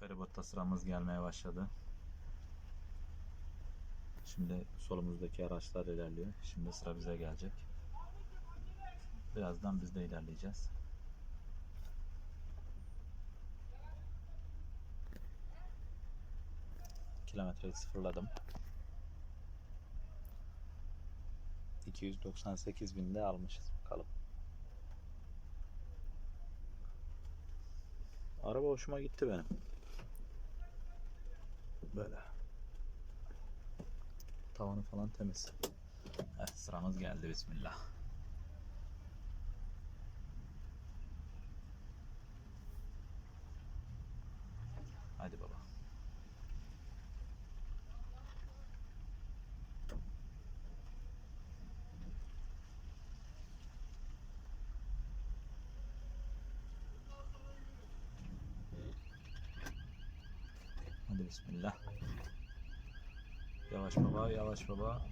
Feribotta sıramız gelmeye başladı. Şimdi solumuzdaki araçlar ilerliyor. Şimdi sıra bize gelecek. Birazdan biz de ilerleyeceğiz. Kilometreyi sıfırladım. 298 binde almışız bakalım. Araba hoşuma gitti benim. Böyle. Tavanı falan temiz. Evet sıramız geldi bismillah. Hadi baba. Hadi bismillah. Yavaş baba, yavaş baba.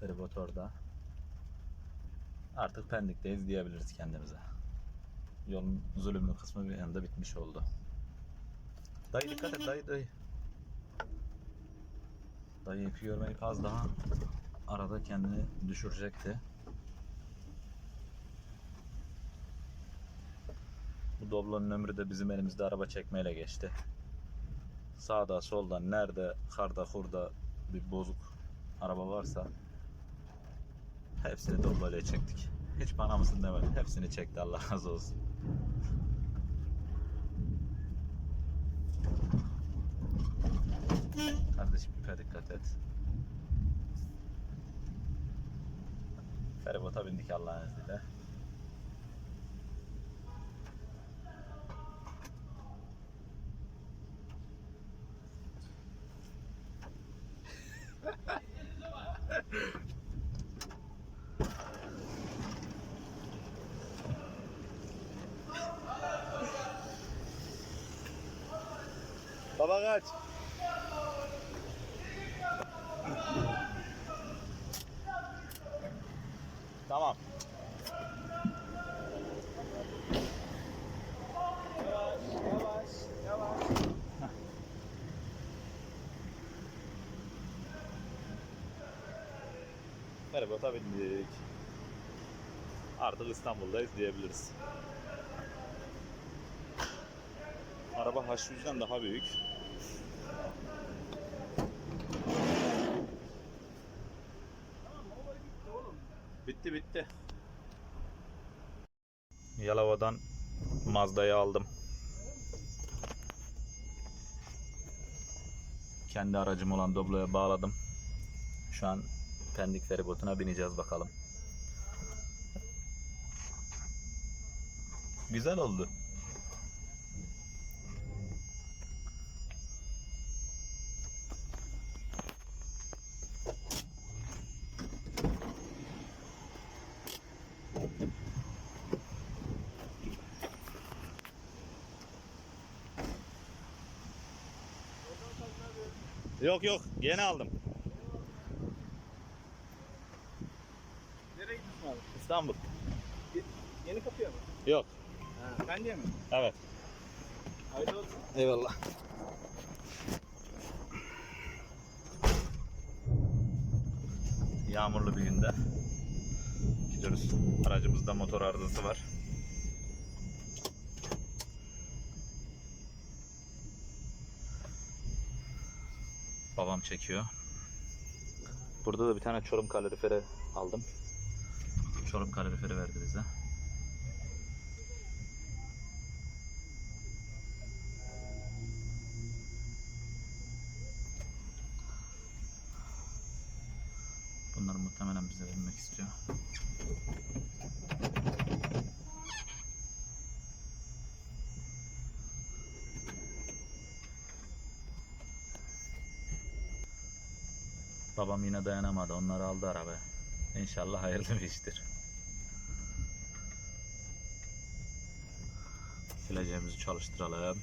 Feribot orada. Artık Pendik'teyiz diyebiliriz kendimize. Yolun zulümlü kısmı bir anda bitmiş oldu. Dayı dikkat et dayı dayı. Dayı ipi görmeyip az daha arada kendini düşürecekti. Bu Doblo'nun ömrü de bizim elimizde araba çekmeyle geçti. Sağda solda nerede karda kurda bir bozuk araba varsa hepsini Doblo çektik. Hiç bana mısın demedi. Hepsini çekti Allah razı olsun. Kardeşim ipe dikkat et. Feribota bindik Allah'ın izniyle. Baba kaç. Tamam. Yavaş, yavaş. Feribota bindik. Artık İstanbul'dayız diyebiliriz. Araba H100'den daha büyük. Bitti bitti. Yalova'dan Mazda'yı aldım. Kendi aracım olan Doblo'ya bağladım. Şu an Pendik feribotuna bineceğiz bakalım. Güzel oldu. Yok yok yeni aldım. Nereye gidiyorsun abi? İstanbul. Yeni kapıya mı? Yok. Ha, ben diye mi? Evet. Hayırlı olsun. Eyvallah. Yağmurlu bir günde gidiyoruz. Aracımızda motor arızası var. Babam çekiyor. Burada da bir tane Çorum kaloriferi aldım. Çorum kaloriferi verdi bize. Bunları muhtemelen bize vermek istiyor. babam yine dayanamadı. Onları aldı arabaya. İnşallah hayırlı bir iştir. Sileceğimizi çalıştıralım.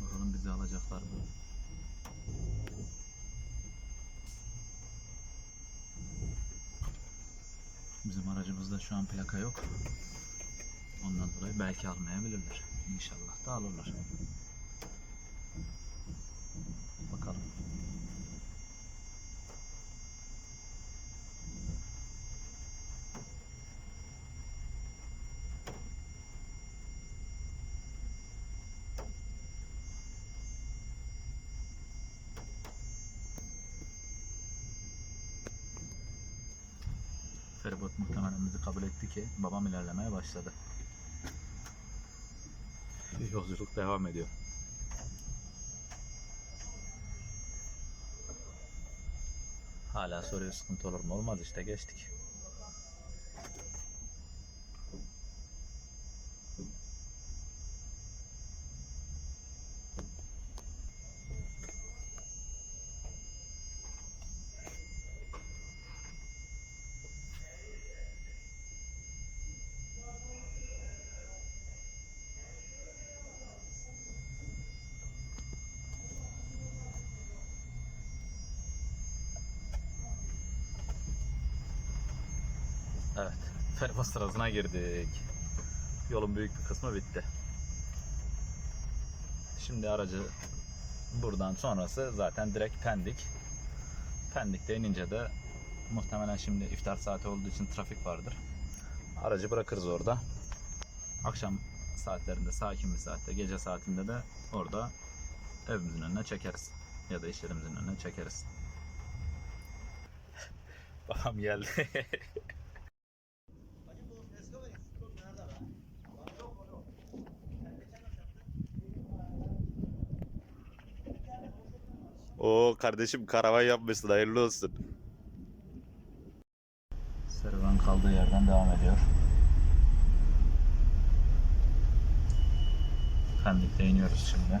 Bakalım bizi alacaklar mı? Bizim aracımızda şu an plaka yok. Ondan dolayı belki almayabilirler. İnşallah da alırlar. Bakalım. Feribot muhtemelen bizi kabul etti ki babam ilerlemeye başladı. Yolculuk devam ediyor. Hala soruyor sıkıntı olur mu? Olmaz işte geçtik. Evet. Feribot sırasına girdik. Yolun büyük bir kısmı bitti. Şimdi aracı buradan sonrası zaten direkt Pendik. Pendik'te inince de muhtemelen şimdi iftar saati olduğu için trafik vardır. Aracı bırakırız orada. Akşam saatlerinde sakin bir saatte, gece saatinde de orada evimizin önüne çekeriz. Ya da iş yerimizin önüne çekeriz. Babam geldi. Oo kardeşim karavan yapmışsın hayırlı olsun. Serüven kaldığı yerden devam ediyor. Pendik'te iniyoruz şimdi.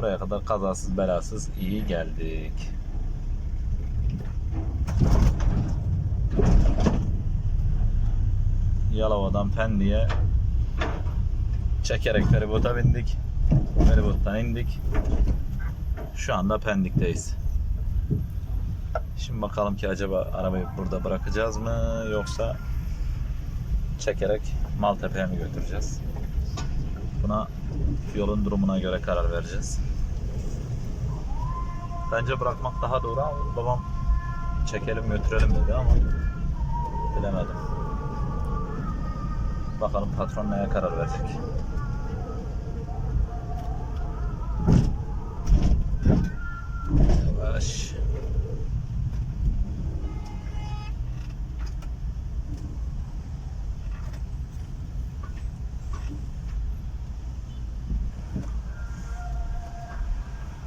Buraya kadar kazasız belasız iyi geldik. Yalova'dan Pendik'e çekerek feribota bindik. Feribottan indik. Şu anda Pendik'teyiz. Şimdi bakalım ki acaba arabayı burada bırakacağız mı yoksa çekerek Maltepe'ye mi götüreceğiz? Buna yolun durumuna göre karar vereceğiz. Bence bırakmak daha doğru ama babam çekelim götürelim dedi ama bilemedim. Bakalım patron neye karar verecek. Yavaş.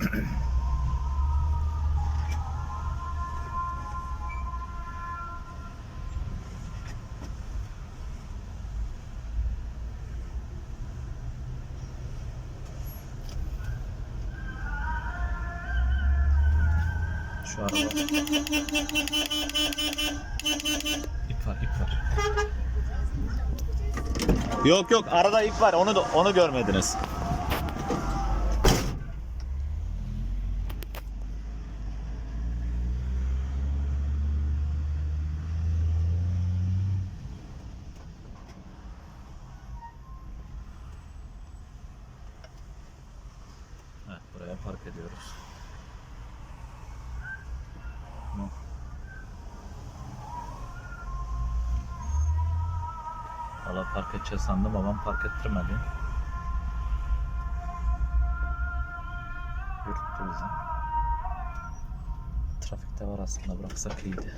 Thank Şu araba. İp var, ip var. Yok yok arada ip var. Onu da onu görmediniz. Evet, buraya park ediyoruz. Tamam. Valla park edeceğiz sandım babam park ettirmedi. Yürüttü bizi. Trafikte var aslında bıraksak iyiydi.